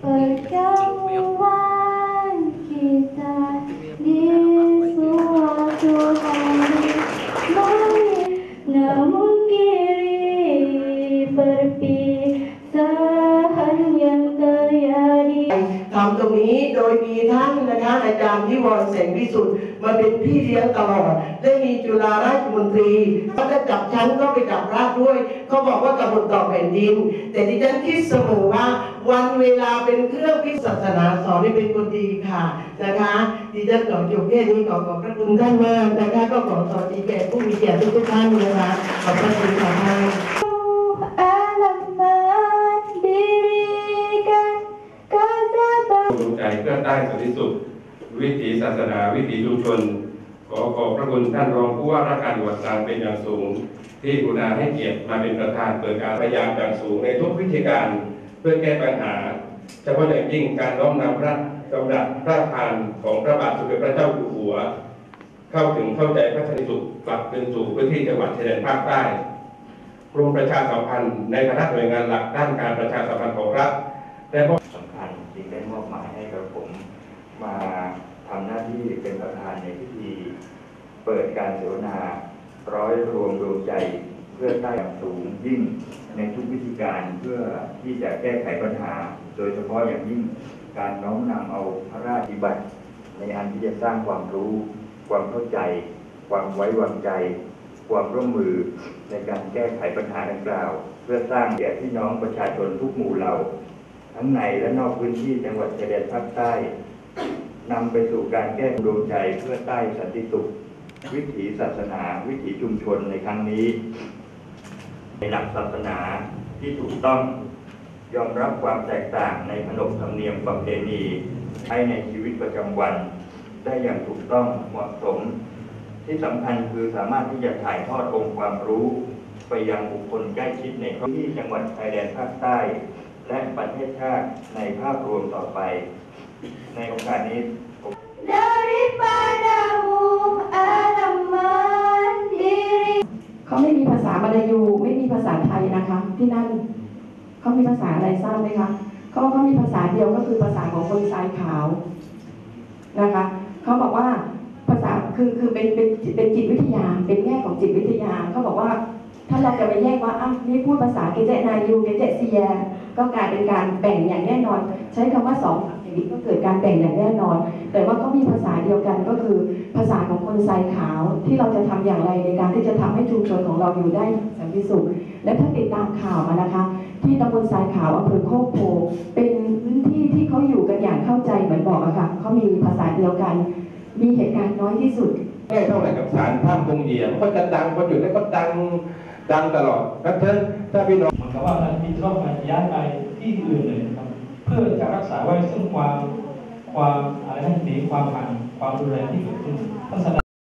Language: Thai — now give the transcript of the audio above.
Pertemuan kita di suatu hari Namun kini perpisahan ตรงนี้โดยมีท่านนะคะอาจารย์พิวรแสงวิสุทธิ์มาเป็นพี่เลี้ยงตลอด ได้มีจุฬาราชมนตรีเขาจะจับฉันก็ไปจับราชด้วย เขาบอกว่ากำหนดต่อแผ่นดิน แต่ดิฉันคิดเสมอว่าวันเวลาเป็นเครื่องพิศาสนาสอนให้เป็นคนดีค่ะนะคะดิฉันขอจบแค่นี้ขอขอบพระคุณท่านมากนะคะก็ขอสวัสดีแก่ผู้มีเกียรติทุกท่านนะคะขอบพระคุณค่ะ เพื่อใต้สันติสุข วิถีศาสนา วิถีชุมชนขอขอบพระคุณท่านรองผู้ว่าราชการจังหวัดตรังเป็นอย่างสูง ที่กรุณาให้เกียรติมาเป็นประธานเปิดการพยายามอย่างสูงในทุกวิธีการเพื่อแก้ปัญหาเฉพาะอย่างยิ่งการน้อมนำพระกำลังพระทานของพระบาทสมเด็จพระเจ้าอยู่หัว เข้าถึงเข้าใจพระสันติสุขกลับคืนสู่พื้นที่จังหวัดชายแดนภาคใต้กรมประชาสัมพันธ์ในฐานะหน่วยงานหลักด้านการประชาสัมพันธ์ของรัฐได้มอบ สำคัญจึงได้มอบหมายให้กับผมมา ที่เป็นประธานในพิธี เปิดการเสวนาร้อยรวมดวงใจเพื่อใต้อย่างสูงยิ่งในทุกวิธีการเพื่อที่จะแก้ไขปัญหา โดยเฉพาะอย่างยิ่งการน้อมนำเอาพระราชบัติ ในอันที่จะสร้างความรู้ ความเข้าใจ ความไว้วางใจ ความร่วมมือในการแก้ไขปัญหาดังกล่าว เพื่อสร้างแก่พี่น้องประชาชนทุกหมู่เหล่า ทั้งในและนอกพื้นที่จังหวัดชายแดนภาคใต้ นำไปสู่การแก้ดวงใจเพื่อใต้สันติสุข วิถีศาสนา วิถีชุมชนในครั้งนี้ ในหลักศาสนาที่ถูกต้องยอมรับความแตกต่างในขนบธรรมเนียมประเพณีใช้ในชีวิตประจำวัน ได้อย่างถูกต้องเหมาะสม ที่สำคัญคือสามารถที่จะถ่ายทอดองค์ความรู้ ไปยังบุคคลใกล้ชิดในพื้นที่จังหวัดชายแดนภาคใต้ และประเทศชาติในภาพรวมต่อไป ในโอกาสนี้เขาไม่มีภาษามาลายูไม่มีภาษาไทยนะคะ ที่นั่นเขามีภาษาอะไรทราบไหมคะเขาเขามีภาษาเดียวก็คือภาษาของคนทรายขาวนะคะเขาบอกว่าภาษาคือคือเป็นเป็นเป็นจิตวิทยา เป็นแง่ของจิตวิทยาเขาบอกว่า ถ้าเราจะไปแยกว่าอ้าวนี่พูดภาษาเกเจนายูเกเจเซีย ก็กลายเป็นการแบ่งอย่างแน่นอน ใช้คำว่าสองฝั่งอย่างนี้ก็เกิดการแบ่งอย่างแน่นอน แต่ว่าก็มีภาษาเดียวกันก็คือภาษาของคนทรายขาวที่เราจะทำอย่างไรในการที่จะทำให้ชุมชนของเราอยู่ได้สันติสุข และถ้าติดตามข่าวมานะคะ ที่ตำบลทรายขาวอำเภอโคกโพเป็นพื้นที่ที่เขาอยู่กันอย่างเข้าใจเหมือนบอกอะค่ะเขามีภาษาเดียวกัน มีเหตุการณ์น้อยที่สุด ไม่เท่าไหร่กับสารท่ามคงเหยียมก็จะดังคนอยู่แล้วก็ดังดังตลอดเพราะฉะนั้นถ้าพี่น้องเหมือนกับว่ามันมีต้องมาย้ายไปที่อื่นเลยนะครับ เพื่อจะรักษาไว้ซึ่งความความอะไรนั่นสีความห่างความรุนแรงที่เกิดขึ้นท่านแสด